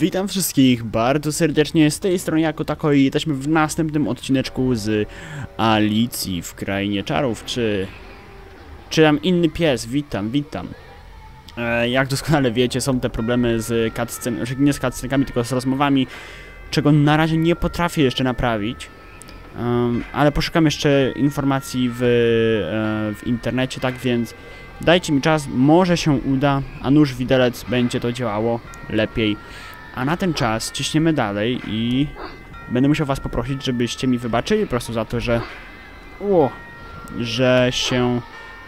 Witam wszystkich bardzo serdecznie z tej strony jako tako i jesteśmy w następnym odcineczku z Alicji w Krainie Czarów, czy... Czy tam inny pies, witam, witam. E, jak doskonale wiecie, są te problemy z cutscen, znaczy nie z cutscenkami, tylko z rozmowami, czego na razie nie potrafię jeszcze naprawić. Um, ale poszukam jeszcze informacji w, e, w internecie, tak więc dajcie mi czas, może się uda, a nóż widelec będzie to działało lepiej. A na ten czas ciśniemy dalej i będę musiał was poprosić, żebyście mi wybaczyli po prostu za to, że o, że się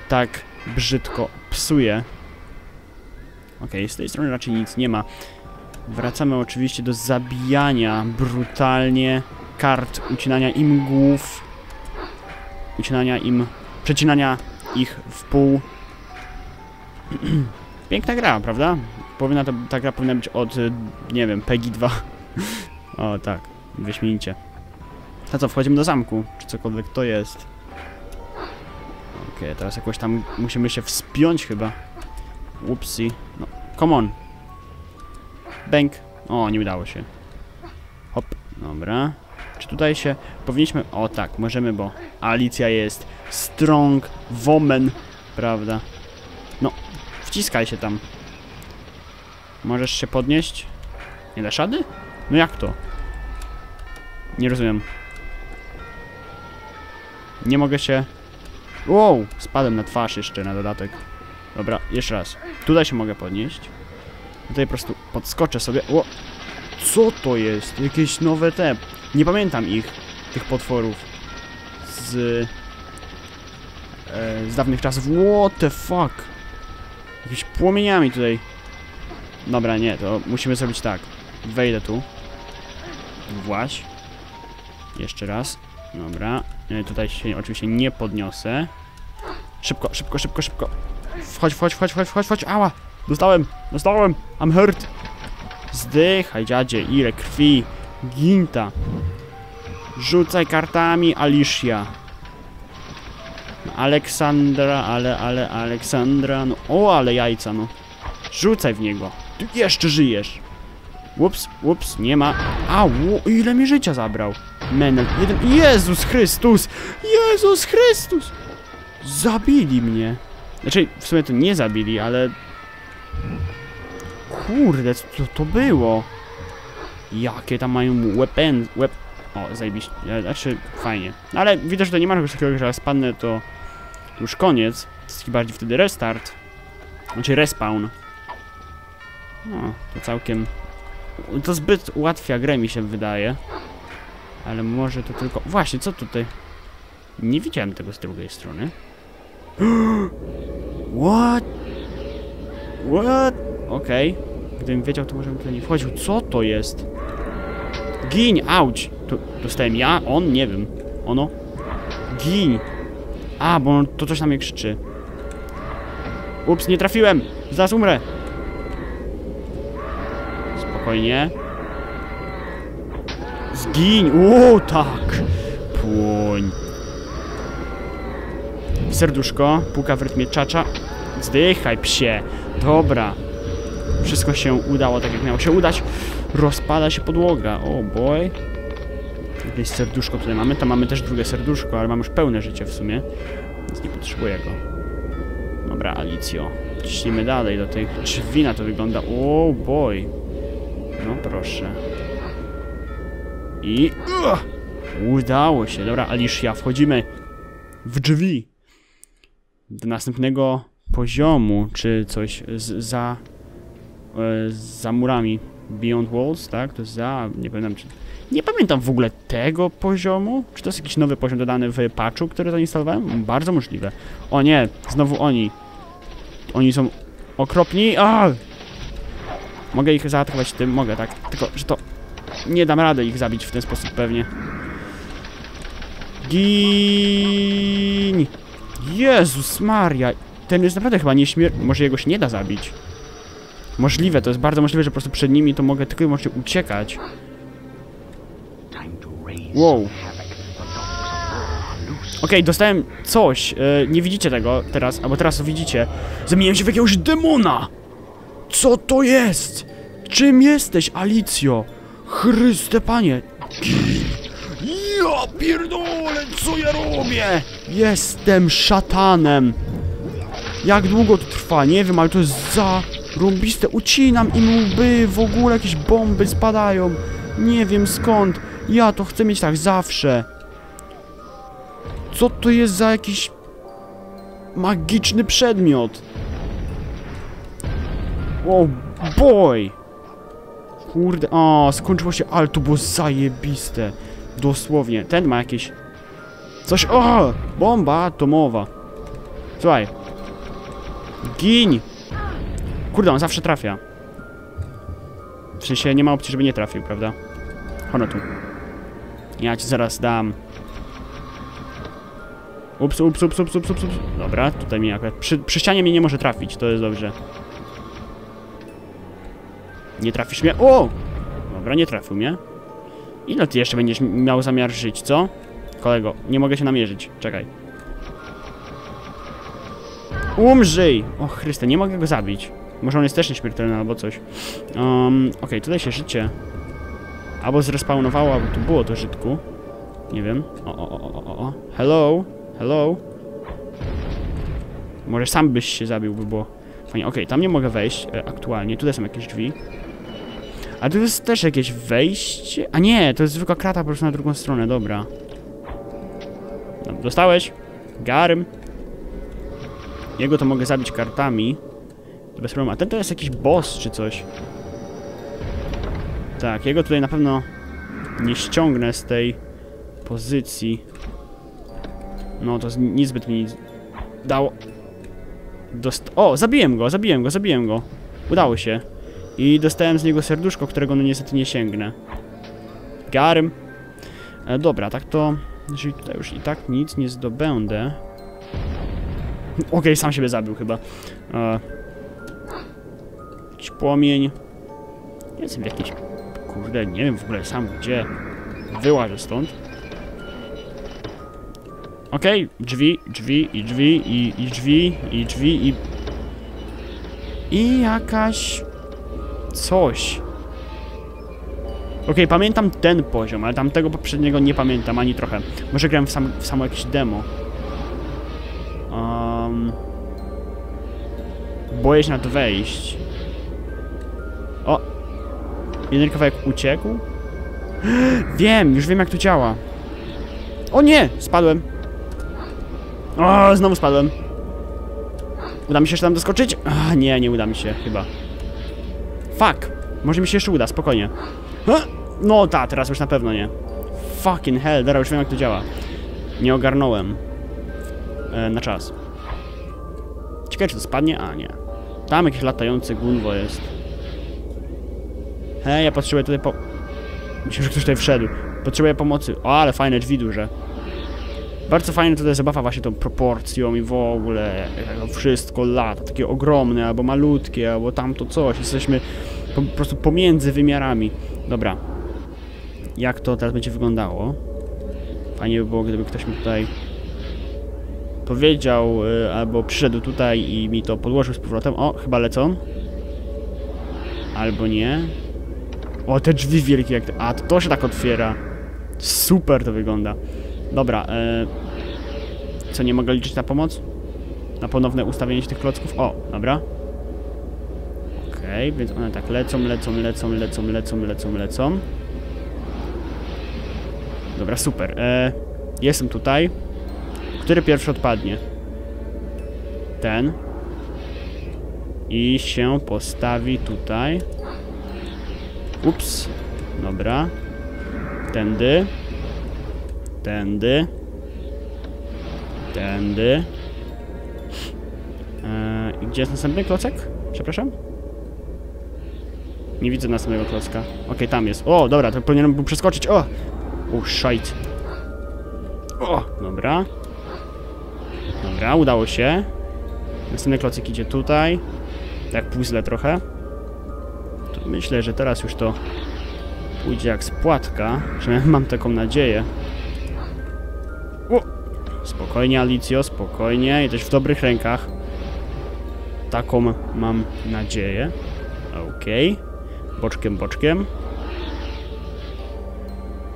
tak brzydko psuje. Okej, z tej strony raczej nic nie ma. Wracamy oczywiście do zabijania brutalnie kart, ucinania im głów, ucinania im, przecinania ich w pół. Piękna gra, prawda? Powinna to, ta gra powinna być od, y, nie wiem, PEGI 2. o, tak, wyśmienicie. To co, wchodzimy do zamku, czy cokolwiek to jest. Okej, okay, teraz jakoś tam musimy się wspiąć chyba. Upsi. No, come on. Bank. O, nie udało się. Hop, dobra. Czy tutaj się powinniśmy... O tak, możemy, bo Alicja jest strong woman, prawda? No, wciskaj się tam. Możesz się podnieść? Nie dasz rady? No jak to? Nie rozumiem. Nie mogę się... Wow! Spadłem na twarz jeszcze na dodatek. Dobra, jeszcze raz. Tutaj się mogę podnieść. Tutaj po prostu podskoczę sobie. O! Co to jest? Jakieś nowe te... Nie pamiętam ich, tych potworów. Z... E, z dawnych czasów. What the fuck? Jakieś płomieniami tutaj Dobra, nie, to musimy zrobić tak. Wejdę tu. Właś. Jeszcze raz. Dobra. E, tutaj się oczywiście nie podniosę. Szybko, szybko, szybko, szybko. Wchodź, wchodź, wchodź, wchodź, wchodź, wchodź. Ała! Dostałem! Dostałem! I'm hurt! Zdychaj, dziadzie, ile krwi. Ginta. Rzucaj kartami, Alicia. Aleksandra, ale, ale, Aleksandra, no, o, ale jajca, no. Rzucaj w niego. Ty jeszcze żyjesz. Ups, ups, nie ma. A, ile mi życia zabrał. Menel, jeden... Jezus Chrystus! Jezus Chrystus! Zabili mnie. Znaczy, w sumie to nie zabili, ale... Kurde, co to było? Jakie tam mają weapon... Wep... O, zajebiście. Znaczy, fajnie. No, ale widzę, że to nie ma czegoś takiego, że jak spadnę, to już koniec. Jest bardziej wtedy restart. Znaczy respawn. No, to całkiem... To zbyt ułatwia grę mi się wydaje. Ale może to tylko... Właśnie, co tutaj? Nie widziałem tego z drugiej strony. What? What? Okej. Okay. Gdybym wiedział, to może bym tutaj nie wchodził. Co to jest? Gin! Auć! To dostałem ja? On? Nie wiem. Ono? Gin! A, bo to coś na mnie krzyczy. Ups, nie trafiłem! Zaraz umrę! Spokojnie. Zgiń! O, tak! Płoń. Serduszko, puka w rytmie czacza. Zdychaj, psie. Dobra. Wszystko się udało tak, jak miało się udać. Rozpada się podłoga. O, boy. Jakieś serduszko tutaj mamy. Tam mamy też drugie serduszko, ale mam już pełne życie w sumie. Więc nie potrzebuję go. Dobra, Alicjo. Ciśniemy dalej do tych drzwi na to wygląda. O, boy. No proszę. I... Uh, udało się. Dobra, Alicia, wchodzimy w drzwi. Do następnego poziomu, czy coś z, za... E, za murami. Beyond Walls, tak? To jest za... nie pamiętam czy... Nie pamiętam w ogóle tego poziomu. Czy to jest jakiś nowy poziom dodany w patchu, który zainstalowałem? Bardzo możliwe. O nie, znowu oni. Oni są okropni. A! Mogę ich zaatakować tym? Mogę, tak. Tylko, że to... Nie dam rady ich zabić w ten sposób pewnie. Gin! Jezus Maria! Ten jest naprawdę chyba nieśmiertelny. Może jego się nie da zabić. Możliwe, to jest bardzo możliwe, że po prostu przed nimi to mogę tylko i wyłącznie uciekać. Wow. Okej, okay, dostałem coś. Yy, nie widzicie tego teraz, albo teraz to widzicie. Zamieniłem się w jakiegoś demona! Co to jest? Czym jesteś, Alicjo? Chryste panie! Ja pierdolę, co ja robię? Jestem szatanem! Jak długo to trwa? Nie wiem, ale to jest za rąbiste. Ucinam im łby, w ogóle jakieś bomby spadają. Nie wiem skąd. Ja to chcę mieć tak zawsze. Co to jest za jakiś magiczny przedmiot? Oh boy! Kurde, o, skończyło się, ale to było zajebiste. Dosłownie. Ten ma jakieś... Coś, o! Bomba atomowa. Słuchaj. Gin! Kurde, on zawsze trafia. W sensie nie ma opcji, żeby nie trafił, prawda? Chodź tu. Ja ci zaraz dam. Ups, ups, ups, ups, ups, ups. ups. Dobra, tutaj mnie akurat... Przy, przy ścianie mnie nie może trafić, to jest dobrze. Nie trafisz mnie... O! Dobra, nie trafił mnie. Ile ty jeszcze będziesz miał zamiar żyć, co? Kolego, nie mogę się namierzyć. Czekaj. Umrzyj! O Chryste, nie mogę go zabić. Może on jest też nieśmiertelny albo coś. Um, Okej, tutaj się życie... Albo zrespawnowało, albo tu było to żytku. Nie wiem. O, o, o, o, o. Hello? Hello? Może sam byś się zabił, by było fajnie. Okej, tam nie mogę wejść e, aktualnie. Tutaj są jakieś drzwi. A tu jest też jakieś wejście? A nie, to jest zwykła krata po prostu na drugą stronę, dobra. Dostałeś? Garm. Jego to mogę zabić kartami. To bez problemu. A ten to jest jakiś boss czy coś. Tak, jego tutaj na pewno nie ściągnę z tej pozycji. No, to niezbyt mi dało. Dost o, zabiłem go, zabiłem go, zabiłem go. Udało się. I dostałem z niego serduszko, którego no niestety nie sięgnę. Garm. E, dobra, tak to... Jeżeli tutaj już i tak nic nie zdobędę... Okej, sam siebie zabił chyba. E, płomień. Jestem w jakiś... Kurde, nie wiem w ogóle sam gdzie. Wyłażę stąd. Okej, drzwi, drzwi i drzwi i, i drzwi i drzwi i... I jakaś... Coś. Okej, pamiętam ten poziom, ale tamtego poprzedniego nie pamiętam ani trochę. Może grałem w, sam, w samo jakieś demo. Um, boję się na to wejść. O! Jeden kawałek uciekł? Wiem, już wiem jak to działa. O nie! Spadłem. O, znowu spadłem. Uda mi się jeszcze tam doskoczyć? A, nie, nie uda mi się chyba. Fuck! Może mi się jeszcze uda, spokojnie. No ta, teraz już na pewno nie. Fucking hell, dobra, już wiem jak to działa. Nie ogarnąłem. E, na czas. Ciekawe czy to spadnie? A, nie. Tam jakieś latające gunwo jest. Hej, ja potrzebuję tutaj po... Myślę, że ktoś tutaj wszedł. Potrzebuję pomocy. O, ale fajne drzwi duże. Bardzo fajne tutaj zabawa właśnie tą proporcją i w ogóle to wszystko lata, takie ogromne, albo malutkie, albo tamto coś. Jesteśmy po, prostu pomiędzy wymiarami. Dobra. Jak to teraz będzie wyglądało? Fajnie by było, gdyby ktoś mi tutaj powiedział, y, albo przyszedł tutaj i mi to podłożył z powrotem. O, chyba lecą. Albo nie. O, te drzwi wielkie jak... A, to się tak otwiera. Super to wygląda. Dobra, e... Co, nie mogę liczyć na pomoc? Na ponowne ustawienie się tych klocków? O, dobra. Okej, więc one tak lecą, lecą, lecą, lecą, lecą, lecą, lecą. Dobra, super. E... Jestem tutaj. Który pierwszy odpadnie? Ten. I się postawi tutaj. Ups. Dobra. Tędy. Tędy. Tędy. Eee, gdzie jest następny klocek? Przepraszam? Nie widzę następnego klocka. Okej, tam jest. O, dobra, to powinienem był przeskoczyć. O! O, szajt. O, dobra. Dobra, udało się. Następny klocek idzie tutaj. Tak puzzle trochę. To myślę, że teraz już to pójdzie jak spłatka. Przynajmniej mam taką nadzieję. Spokojnie, Alicjo, spokojnie. Jesteś w dobrych rękach. Taką mam nadzieję. Okej. Boczkiem, boczkiem.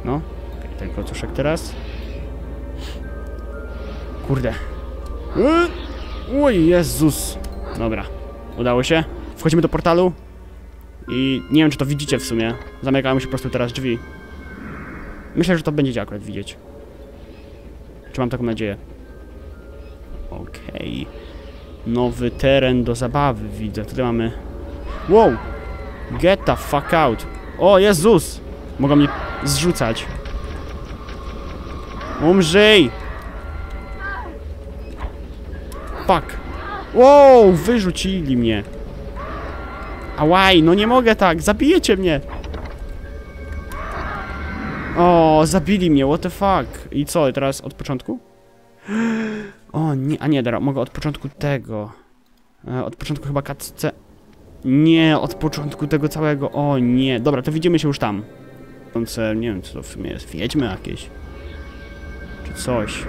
No, okej, ten kocuszek teraz. Kurde. Yy, Oj, Jezus. Dobra, udało się. Wchodzimy do portalu. I nie wiem, czy to widzicie w sumie. Zamykają się po prostu teraz drzwi. Myślę, że to będziecie akurat widzieć. Czy mam taką nadzieję? Okej. Nowy teren do zabawy widzę. Tutaj mamy... Wow! Get the fuck out! O, Jezus! Mogą mnie zrzucać. Umrzyj! Fuck! Wow! Wyrzucili mnie. Ałaj, no nie mogę tak! Zabijecie mnie! O, zabili mnie, what the fuck? I co, teraz od początku? O, nie, a nie, dobra, mogę od początku tego. E, od początku chyba katce. Nie, od początku tego całego, o nie. Dobra, to widzimy się już tam. Nie wiem, co to w sumie jest, wiedźmy jakieś. Czy coś.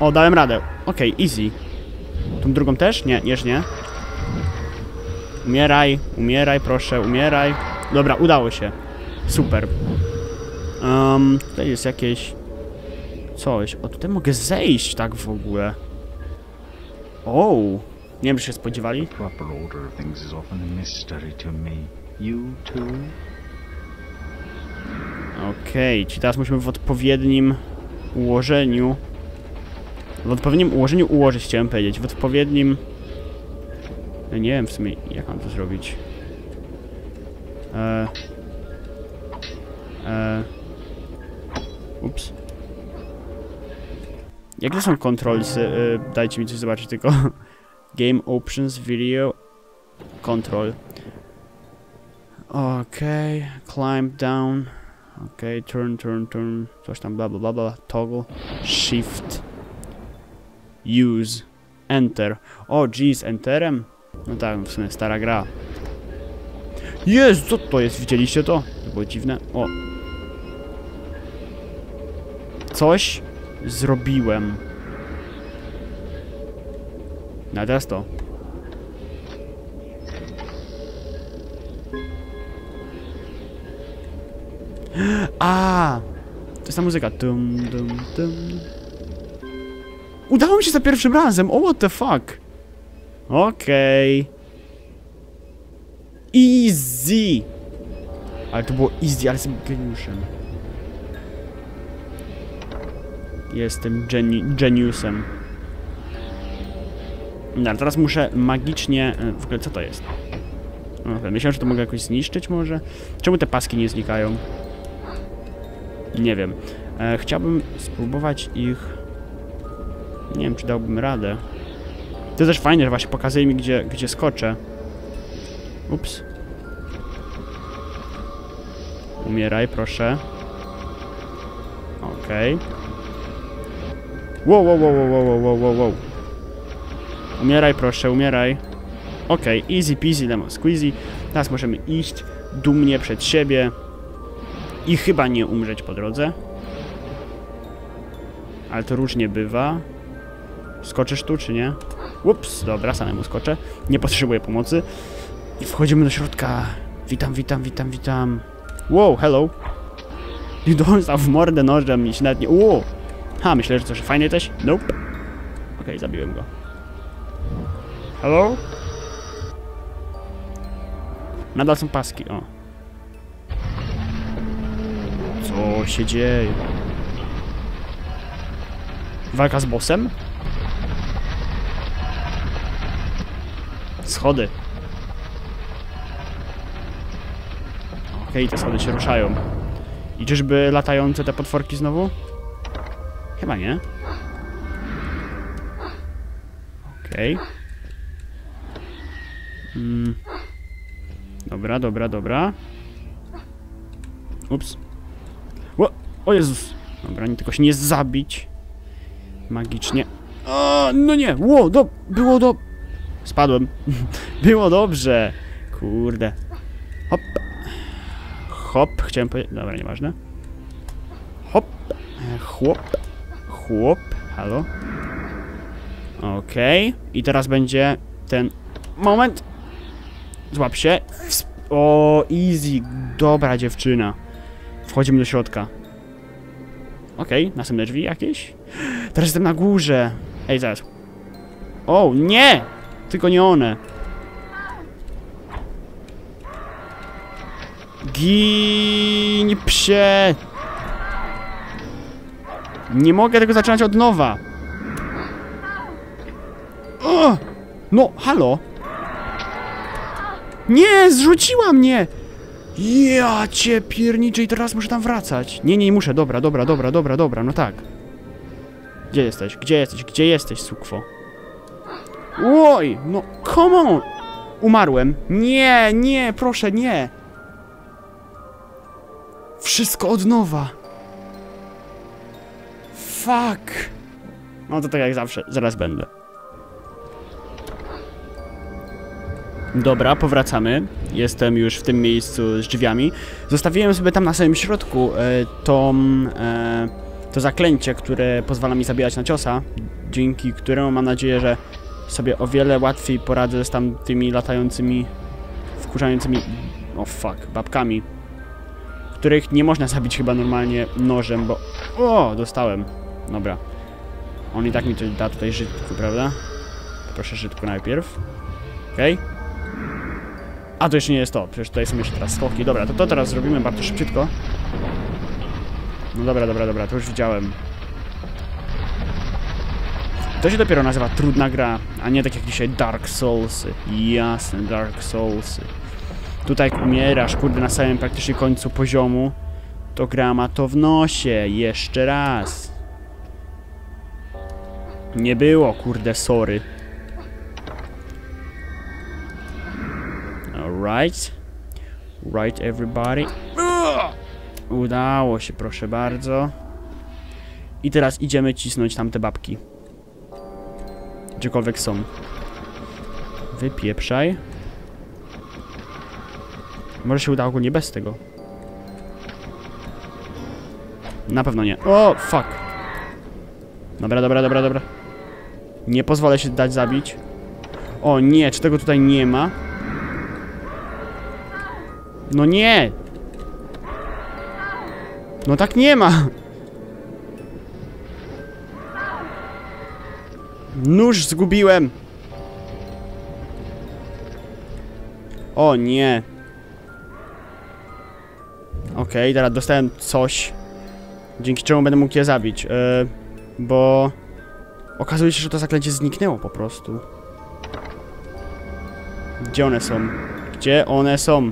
O, dałem radę. Okej, easy. Tą drugą też? Nie, już nie. Umieraj, umieraj, proszę, umieraj. Dobra, udało się. Super. Um, tutaj jest jakieś... Coś. O, tutaj mogę zejść tak w ogóle. O, nie wiem, czy się spodziewali. Okej, czyli teraz musimy w odpowiednim ułożeniu... W odpowiednim ułożeniu ułożyć, chciałem powiedzieć. W odpowiednim... Nie wiem w sumie, jak mam to zrobić. E... E... Ups. Jakie są controls? E, dajcie mi coś zobaczyć tylko. Game options, video, control. Okej, climb down. Okej, turn, turn, turn. Coś tam, bla, bla, bla, bla. Toggle, shift, use, enter. O, jeez, enterem? No tak, w sumie stara gra. Jezu, co to jest? Widzieliście to? To było dziwne. O. Coś zrobiłem. No teraz to. A, To jest ta muzyka. Dum, dum, dum. Udało mi się za pierwszym razem! O, what the fuck? Okej. Easy! Ale to było easy, ale jestem geniuszem. Jestem geni geniusem. No, teraz muszę magicznie... e, W ogóle co to jest? Okay, myślałem, że to mogę jakoś zniszczyć może? Czemu te paski nie znikają? Nie wiem. E, chciałbym spróbować ich... Nie wiem, czy dałbym radę. To też fajne, że właśnie pokazuje mi, gdzie, gdzie skoczę. Ups. Umieraj, proszę. Okej. Okay. Wow, wow, wow, wow, wow, wow, wow. Umieraj, proszę, umieraj. Okej, okay, easy peasy, lemon squeezy. Teraz możemy iść dumnie przed siebie i chyba nie umrzeć po drodze. Ale to różnie bywa. Skoczysz tu, czy nie? Ups, dobra, samemu skoczę. Nie potrzebuję pomocy. I wchodzimy do środka. Witam, witam, witam, witam. Wow, hello. I dostał w mordę nożem i się nawet nie... Wow. Ha, myślę, że coś fajnie też. Nope. Okej, okay, zabiłem go. Hello? Nadal są paski, o. Co się dzieje? Walka z bossem? Schody. Okej, okay, te schody się ruszają. I czyżby latające te potworki znowu? Chyba nie. Okej. Okay. Mm. Dobra, dobra, dobra. Ups. O, o Jezus. Dobra, nie tylko się nie zabić. Magicznie. O, no nie, ło, do, było do... Spadłem. było dobrze. Kurde. Hop. Hop, chciałem powiedzieć... Dobra, nieważne. Hop. Chłop. Chłop. Halo. Okej. Okay. I teraz będzie ten moment. Złap się. O, easy. Dobra dziewczyna. Wchodzimy do środka. Okej, następne drzwi jakieś? Teraz jestem na górze. Ej, zaraz. O, nie! Tylko nie one. Gin psie! Nie mogę tego zaczynać od nowa. O! No, halo? Nie, zrzuciła mnie! Ja cię pierniczę i teraz muszę tam wracać. Nie, nie muszę. Dobra, dobra, dobra, dobra, dobra, no tak. Gdzie jesteś? Gdzie jesteś? Gdzie jesteś, sukwo? Oj, no come on! Umarłem. Nie, nie, proszę, nie. Wszystko od nowa. Fuck. No to tak jak zawsze, zaraz będę. Dobra, powracamy. Jestem już w tym miejscu z drzwiami. Zostawiłem sobie tam na samym środku e, tą, e, to zaklęcie, które pozwala mi zabijać na ciosa, dzięki któremu mam nadzieję, że sobie o wiele łatwiej poradzę z tamtymi latającymi, wkurzającymi, o fuck, babkami, których nie można zabić chyba normalnie nożem, bo... O, dostałem. Dobra. On i tak mi coś da tutaj żydku, prawda? Proszę żydku najpierw. Okej. A to jeszcze nie jest to, przecież tutaj są jeszcze teraz skoki. Dobra, to to teraz zrobimy bardzo szybciutko. No dobra, dobra, dobra, to już widziałem. To się dopiero nazywa trudna gra, a nie tak jak dzisiaj Dark Soulsy. Jasne, Dark Soulsy. Tutaj umierasz, kurde, na samym praktycznie końcu poziomu, to gra ma to w nosie. Jeszcze raz. Nie było, kurde, sorry. Alright. Right, everybody. Udało się, proszę bardzo. I teraz idziemy cisnąć tamte babki. Gdziekolwiek są. Wypieprzaj. Może się uda ogólnie bez tego. Na pewno nie. O, fuck. Dobra, dobra, dobra, dobra. Nie pozwolę się dać zabić. O nie, czy tego tutaj nie ma? No nie! No tak nie ma! Nóż zgubiłem! O nie! Okej, teraz dostałem coś, dzięki czemu będę mógł je zabić, yy, bo okazuje się, że to zaklęcie zniknęło po prostu. Gdzie one są? Gdzie one są?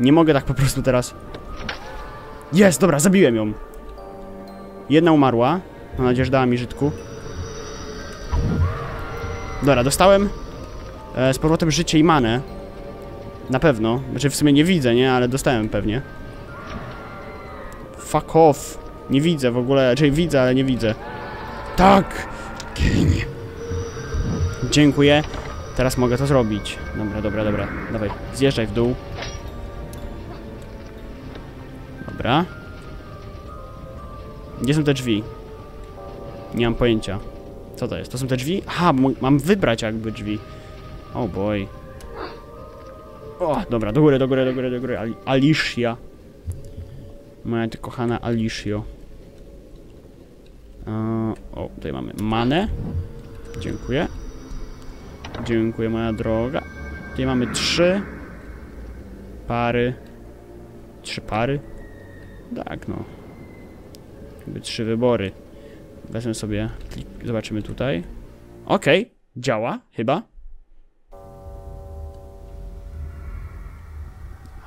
Nie mogę tak po prostu teraz. Jest, dobra, zabiłem ją. Jedna umarła. Mam nadzieję, że dała mi żytku. Dobra, dostałem e, z powrotem życie i manę. Na pewno. Znaczy w sumie nie widzę, nie? Ale dostałem pewnie. Fuck off. Nie widzę w ogóle, czyli widzę, ale nie widzę. Tak! Gień. Dziękuję. Teraz mogę to zrobić. Dobra, dobra, dobra. Dawaj, zjeżdżaj w dół. Dobra. Gdzie są te drzwi? Nie mam pojęcia. Co to jest? To są te drzwi? Aha, mam wybrać jakby drzwi. Oh boy. O, dobra, do góry, do góry, do góry, do góry. Ali Alicia. Moja ty kochana Alicio. O, tutaj mamy manę. Dziękuję. Dziękuję, moja droga. Tutaj mamy trzy pary. Trzy pary? Tak, no. Jakby trzy wybory. Wezmę sobie, klik, zobaczymy tutaj. Okej, działa, chyba.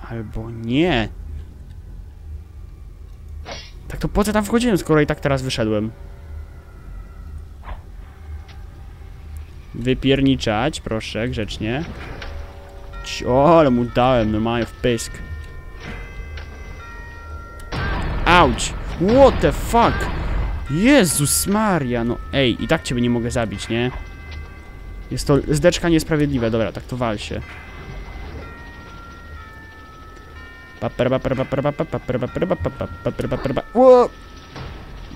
Albo nie. Tak to po co tam wchodziłem, skoro i tak teraz wyszedłem? Wypierniczać, proszę, grzecznie. O, ale mu dałem, normalnie w pysk. Auć! What the fuck? Jezus Maria, no ej, i tak ciebie nie mogę zabić, nie? Jest to zdeczka niesprawiedliwe, dobra, tak to wal się.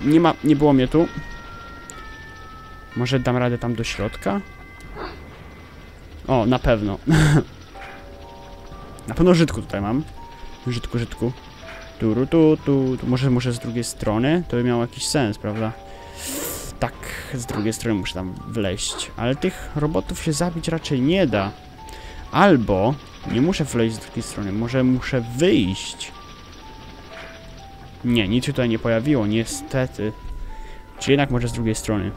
Nie ma, nie było mnie tu. Może dam radę tam do środka? O, na pewno. na pewno żydku tutaj mam. Żydku, żydku. Tu, tu, tu, tu. Może, może z drugiej strony? To by miało jakiś sens, prawda? Tak, z drugiej strony muszę tam wleźć. Ale tych robotów się zabić raczej nie da. Albo nie muszę wleźć z drugiej strony, może muszę wyjść. Nie, nic się tutaj nie pojawiło, niestety. Czy jednak może z drugiej strony?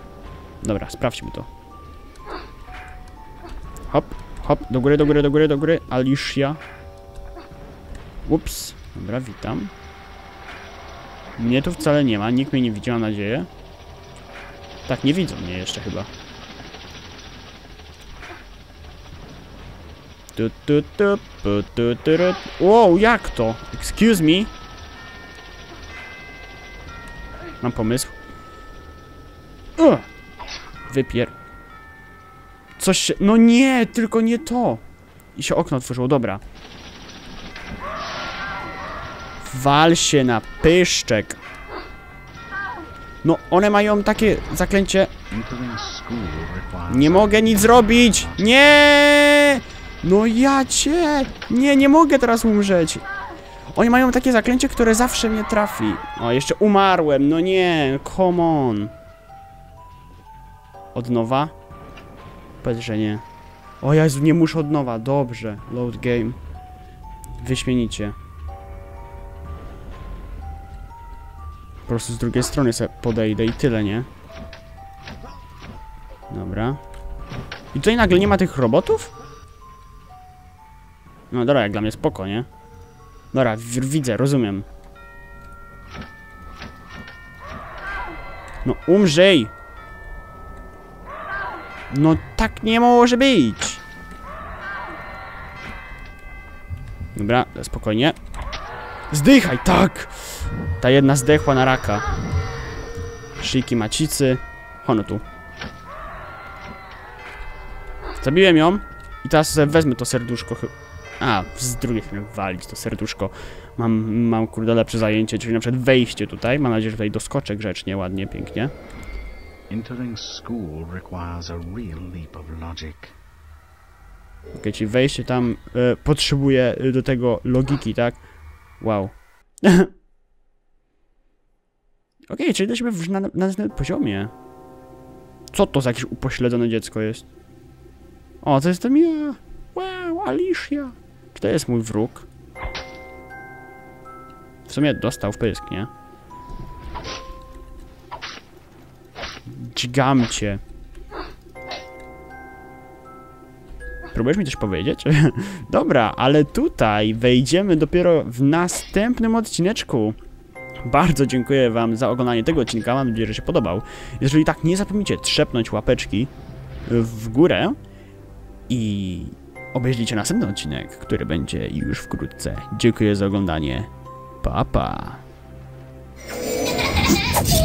Dobra, sprawdźmy to. Hop, hop, do góry, do góry, do góry, do góry. Alicia. Ups. Dobra, witam. Mnie tu wcale nie ma, nikt mnie nie widzi, mam nadzieję. Tak, nie widzą mnie jeszcze chyba. Tu, tu, tu, pu, tu, tu, ru. Wow, jak to? Excuse me? Mam pomysł. Ugh. Wypier... Coś się... No nie, tylko nie to. I się okno otworzyło, dobra. Wal się na pyszczek. No, one mają takie zaklęcie... Nie mogę nic zrobić! Nie! No ja cię! Nie, nie mogę teraz umrzeć! Oni mają takie zaklęcie, które zawsze mnie trafi. O, jeszcze umarłem, no nie, come on. Od nowa? Powiedz, że nie. O Jezu, nie muszę od nowa, dobrze. Load game. Wyśmienicie. Po prostu z drugiej strony sobie podejdę i tyle, nie? Dobra. I tutaj nagle nie ma tych robotów? No dobra, jak dla mnie spoko, nie? Dobra, widzę, rozumiem. No umrzyj! No tak nie może być! Dobra, spokojnie. Zdychaj, tak! Ta jedna zdechła na raka. Szyjki macicy. Hono tu. Zabiłem ją i teraz wezmę to serduszko. A, z drugiej strony walić to serduszko. Mam, mam kurde lepsze zajęcie, czyli na przykład wejście tutaj. Mam nadzieję, że tutaj doskoczę grzecznie, ładnie, pięknie. Entering school requires a real leap of logic. Okej, czyli wejście tam e, potrzebuje do tego logiki, tak? Wow. Okej, czyli jesteśmy już na, na następnym poziomie. Co to za jakieś upośledzone dziecko jest? O, to jestem ja! Wow, Alicia! Czy to jest mój wróg? W sumie dostał w pysk, nie? Dźgam cię. Próbujesz mi coś powiedzieć? Dobra, ale tutaj wejdziemy dopiero w następnym odcineczku bardzo dziękuję Wam za oglądanie tego odcinka, mam nadzieję, że się podobał. Jeżeli tak, nie zapomnijcie trzepnąć łapeczki w górę i obejrzyjcie następny odcinek, który będzie już wkrótce. Dziękuję za oglądanie. Pa, pa.